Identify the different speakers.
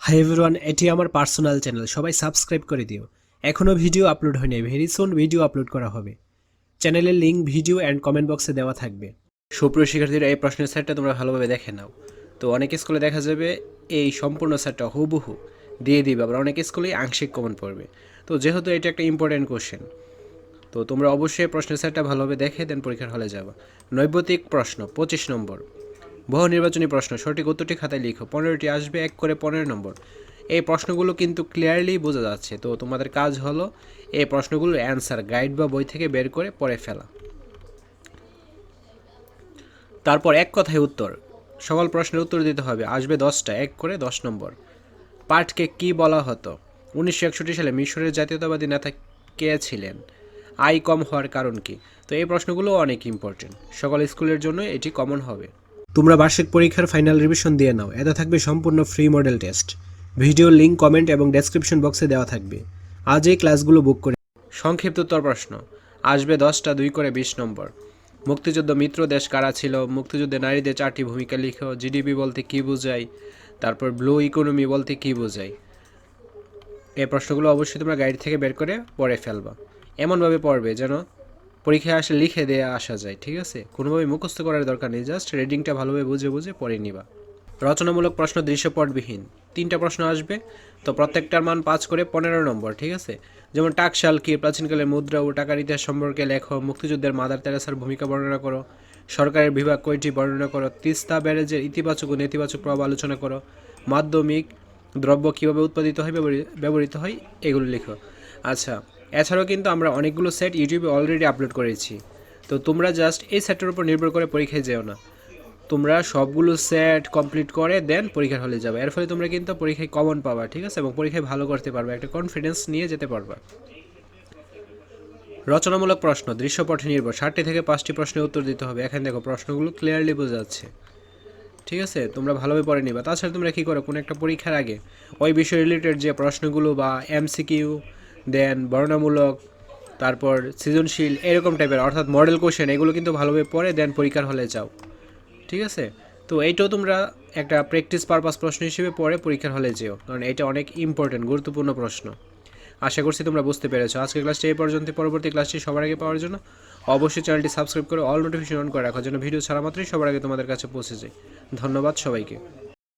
Speaker 1: Hi everyone এটি আমার personal channel সবাই সাবস্ক্রাইব করে দিও। এখনও ভিডিও আপলোড হয়নি ভেরি সুন ভিডিও আপলোড করা হবে। চ্যানেলের লিঙ্ক ভিডিও অ্যান্ড কমেন্ট বক্সে দেওয়া থাকবে। সুপ্রিয় শিক্ষার্থীরা, এই প্রশ্নের সেটটা তোমরা ভালোভাবে দেখে নাও। তো অনেক স্কুলে দেখা যাবে এই সম্পূর্ণ সেটটা হুবহু দিয়ে দিবে, আবার অনেক স্কুলেই আংশিক কমন পড়বে। তো যেহেতু এটা একটা ইম্পর্টেন্ট কোশ্চেন তো তোমরা অবশ্যই প্রশ্নের সেটটা ভালোভাবে দেখে দেন পরীক্ষার হলে যাবা। নৈবতিক প্রশ্ন, পঁচিশ নম্বর। বহু নির্বাচনী প্রশ্ন, সঠিক উত্তরটি খাতায় লিখো। পনেরোটি আসবে, এক করে পনেরো নম্বর। এই প্রশ্নগুলো কিন্তু ক্লিয়ারলি বোঝা যাচ্ছে। তো তোমাদের কাজ হলো এই প্রশ্নগুলোর অ্যান্সার গাইড বা বই থেকে বের করে পড়ে ফেলা। তারপর এক কথায় উত্তর। সকল প্রশ্নের উত্তর দিতে হবে। আসবে দশটা, এক করে দশ নম্বর। পাঠকে কি বলা হতো? উনিশশো একষট্টি সালে মিশরের জাতীয়তাবাদী নেতা কে ছিলেন? আই কম হওয়ার কারণ কি? তো এই প্রশ্নগুলো অনেক ইম্পর্টেন্ট সকল স্কুলের জন্য এটি কমন হবে। তোমরা বার্ষিক পরীক্ষার ফাইনাল রিভিশন দিয়ে নাও। এতে থাকবে সম্পূর্ণ free model test video link comment এবং ডেসক্রিপশন বক্সে দেওয়া থাকবে। আজ এই ক্লাসগুলো বুক করে সংক্ষিপ্ত উত্তর প্রশ্ন। আসবে দশটা দুই করে বিশ নম্বর। মুক্তিযুদ্ধ মিত্র দেশ কারা ছিল? মুক্তিযুদ্ধে নারীদের চারটি ভূমিকা লিখো। জিডিপি বলতে কী বোঝায়? তারপর ব্লু ইকোনমি বলতে কী বোঝায়? এই প্রশ্নগুলো অবশ্যই তোমরা গাইড থেকে বের করে পড়ে ফেলবা। এমনভাবে পড়বে যেন পরীক্ষায় আসলে লিখে দেয়া আসা যায়, ঠিক আছে? কোনোভাবে মুখস্থ করার দরকার নেই জাস্ট রিডিংটা ভালোভাবে বুঝে বুঝে পড়ে নিবা। রচনামূলক প্রশ্ন দৃশ্যপটবিহীন, তিনটা প্রশ্ন আসবে, তো প্রত্যেকটার মান পাঁচ করে পনেরো নম্বর, ঠিক আছে? যেমন টাকশাল কি প্রাচীনকালের মুদ্রা ও টাকার ইতিহাস সম্পর্কে লেখো, মুক্তিযুদ্ধের মাদার তেরেসার ভূমিকা বর্ণনা করো, সরকারের বিভাগ কয়টি বর্ণনা করো, তিস্তা ব্যারেজের ইতিবাচক ও নেতিবাচক প্রভাব আলোচনা করো, মাধ্যমিক দ্রব্য কীভাবে উৎপাদিত হয় ব্যবহৃত হয়, এগুলো লিখো। আচ্ছা এছাড়াও কিন্তু আমরা অনেকগুলো সেট ইউটিউবে অলরেডি আপলোড করেছি। তো তোমরা জাস্ট এই সেটের উপর নির্ভর করে পরীক্ষায় যেও না। তোমরা সবগুলো সেট কমপ্লিট করে দেন পরীক্ষার হলে যাবে। এর ফলে তোমরা কিন্তু পরীক্ষায় কমন পাবা, ঠিক আছে? এবং পরীক্ষায় ভালো করতে পারবে, একটা কনফিডেন্স নিয়ে যেতে পারবা। রচনামূলক প্রশ্ন, দৃশ্যপটে নির্ভর। ষাটটি থেকে পাঁচটি প্রশ্নের উত্তর দিতে হবে। এখানে দেখো, প্রশ্নগুলো ক্লিয়ারলি বোঝা যাচ্ছে ঠিক আছে? তোমরা ভালোভাবে পড়ে নিবা। তাছাড়া তোমরা কী করো, কোনো একটা পরীক্ষার আগে ওই বিষয় রিলেটেড যে প্রশ্নগুলো বা এমসিকিউ দেন বর্ণনামূলক, তারপর সৃজনশীল, এরকম টাইপের অর্থাৎ মডেল কোশ্চেন এগুলো কিন্তু ভালোভাবে পড়ে দেন পরীক্ষার হলে যাও। ঠিক আছে? তো এইটাও তোমরা একটা প্র্যাকটিস পারপাস প্রশ্ন হিসেবে পড়ে, পরীক্ষার হলে যেও। কারণ এটা অনেক ইম্পর্টেন্ট গুরুত্বপূর্ণ প্রশ্ন। আশা করছি তোমরা বুঝতে পেরেছ। আজকের ক্লাসটি এই পর্যন্ত, পরবর্তী ক্লাসটি সবার আগে পাওয়ার জন্য অবশ্যই চ্যানেলটি সাবস্ক্রাইব করে অল নোটিফিকেশন অন করে রাখার জন্য ভিডিও ছাড়া মাত্রই সবার আগে তোমাদের কাছে পৌঁছে যায় ধন্যবাদ সবাইকে।